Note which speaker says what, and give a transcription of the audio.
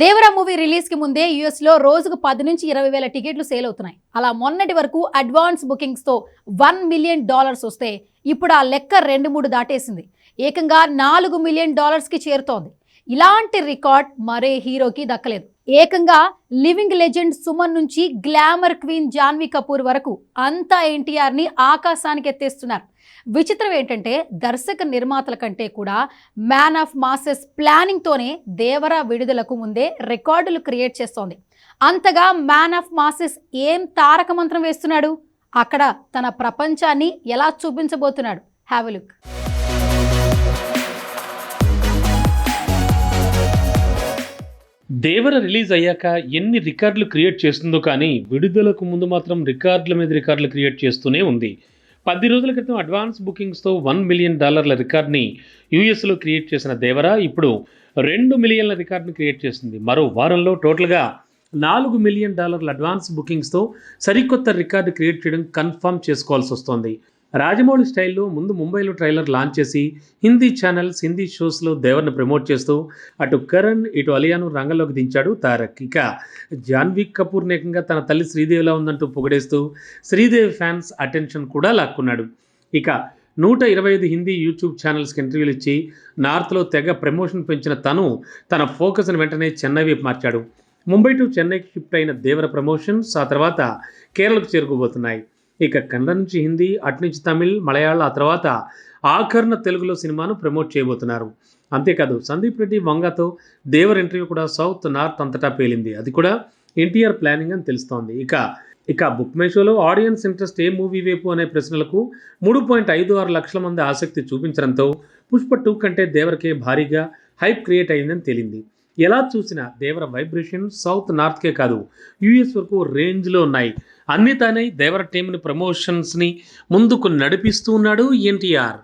Speaker 1: Devara movie రిలీజ్కి ముందే యుఎస్లో రోజుకు పది నుంచి ఇరవై వేల టికెట్లు సేల్ అవుతున్నాయి. అలా మొన్నటి వరకు అడ్వాన్స్ బుకింగ్స్తో వన్ మిలియన్ డాలర్స్ వస్తే ఇప్పుడు ఆ లెక్క రెండు మూడు దాటేసింది. ఏకంగా నాలుగు మిలియన్ డాలర్స్కి చేరుతోంది. ఇలాంటి రికార్డ్ మరే హీరోకి దక్కలేదు. ఏకంగా లివింగ్ లెజెండ్ సుమన్ నుంచి గ్లామర్ క్వీన్ జాన్వీ కపూర్ వరకు అంతా ఎన్టీఆర్ని ఆకాశానికి ఎత్తేస్తున్నారు. విచిత్రం ఏంటంటే దర్శక నిర్మాతల కంటే కూడా మ్యాన్ ఆఫ్ మాసెస్ ప్లానింగ్తోనే దేవర విడుదలకు ముందే రికార్డులు క్రియేట్ చేస్తోంది. అంతగా మ్యాన్ ఆఫ్ మాసెస్ ఏం తారక మంత్రం వేస్తున్నాడు? అక్కడ తన ప్రపంచాన్ని ఎలా చూపించబోతున్నాడు? హ్యావ్ లుక్
Speaker 2: దేవర రిలీజ్ అయ్యాక ఎన్ని రికార్డులు క్రియేట్ చేస్తుందో కానీ విడుదలకు ముందు మాత్రం రికార్డుల మీద రికార్డులు క్రియేట్ చేస్తూనే ఉంది. పది రోజుల క్రితం అడ్వాన్స్ బుకింగ్స్తో వన్ మిలియన్ డాలర్ల రికార్డ్ని యూఎస్లో క్రియేట్ చేసిన దేవర ఇప్పుడు రెండు మిలియన్ల రికార్డుని క్రియేట్ చేసింది. మరో వారంలో టోటల్గా నాలుగు మిలియన్ డాలర్ల అడ్వాన్స్ బుకింగ్స్తో సరికొత్త రికార్డు క్రియేట్ చేయడం కన్ఫర్మ్ చేసుకోవాల్సి వస్తోంది. రాజమౌళి స్టైల్లో ముందు ముంబైలో ట్రైలర్ లాంచ్ చేసి హిందీ ఛానల్స్ హిందీ షోస్లో దేవర్ని ప్రమోట్ చేస్తూ అటు కరణ్ ఇటు అలియాను రంగంలోకి దించాడు తారక్. ఇక జాన్వీ కపూర్ నేకంగా తన తల్లి శ్రీదేవిలా ఉందంటూ పొగిడేస్తూ శ్రీదేవి ఫ్యాన్స్ అటెన్షన్ కూడా లాక్కున్నాడు. ఇక నూట ఇరవై ఐదు హిందీ యూట్యూబ్ ఛానల్స్కి ఇంటర్వ్యూలు ఇచ్చి నార్త్లో తెగ ప్రమోషన్ పెంచిన తను తన ఫోకస్ని వెంటనే చెన్నై వైపు మార్చాడు. ముంబై టు చెన్నైకి షిఫ్ట్ అయిన దేవర ప్రమోషన్స్ ఆ తర్వాత కేరళకు చేరుకోబోతున్నాయి. ఇక కన్నడ నుంచి హిందీ అటు నుంచి తమిళ్ మలయాళ ఆ తర్వాత ఆఖరణ తెలుగులో సినిమాను ప్రమోట్ చేయబోతున్నారు. అంతేకాదు సందీప్ రెడ్డి వంగతో దేవర్ ఇంటర్వ్యూ కూడా సౌత్ నార్త్ అంతటా పేలింది. అది కూడా ఎన్టీఆర్ ప్లానింగ్ అని తెలుస్తోంది. ఇక ఇక బుక్ మై షోలో ఆడియన్స్ ఇంట్రెస్ట్ ఏ మూవీ వైపు అనే ప్రశ్నలకు మూడు పాయింట్ ఐదు ఆరు లక్షల మంది ఆసక్తి చూపించడంతో పుష్ప టూ కంటే దేవరకే భారీగా హైప్ క్రియేట్ అయిందని తేలింది. ఎలా చూసినా దేవర వైబ్రేషన్ సౌత్ నార్త్కే కాదు యూఎస్ వరకు రేంజ్లో ఉన్నాయి. అన్ని తానై దేవర టీంని ప్రమోషన్స్ని ముందుకు నడిపిస్తూ ఉన్నాడు ఎన్టీఆర్.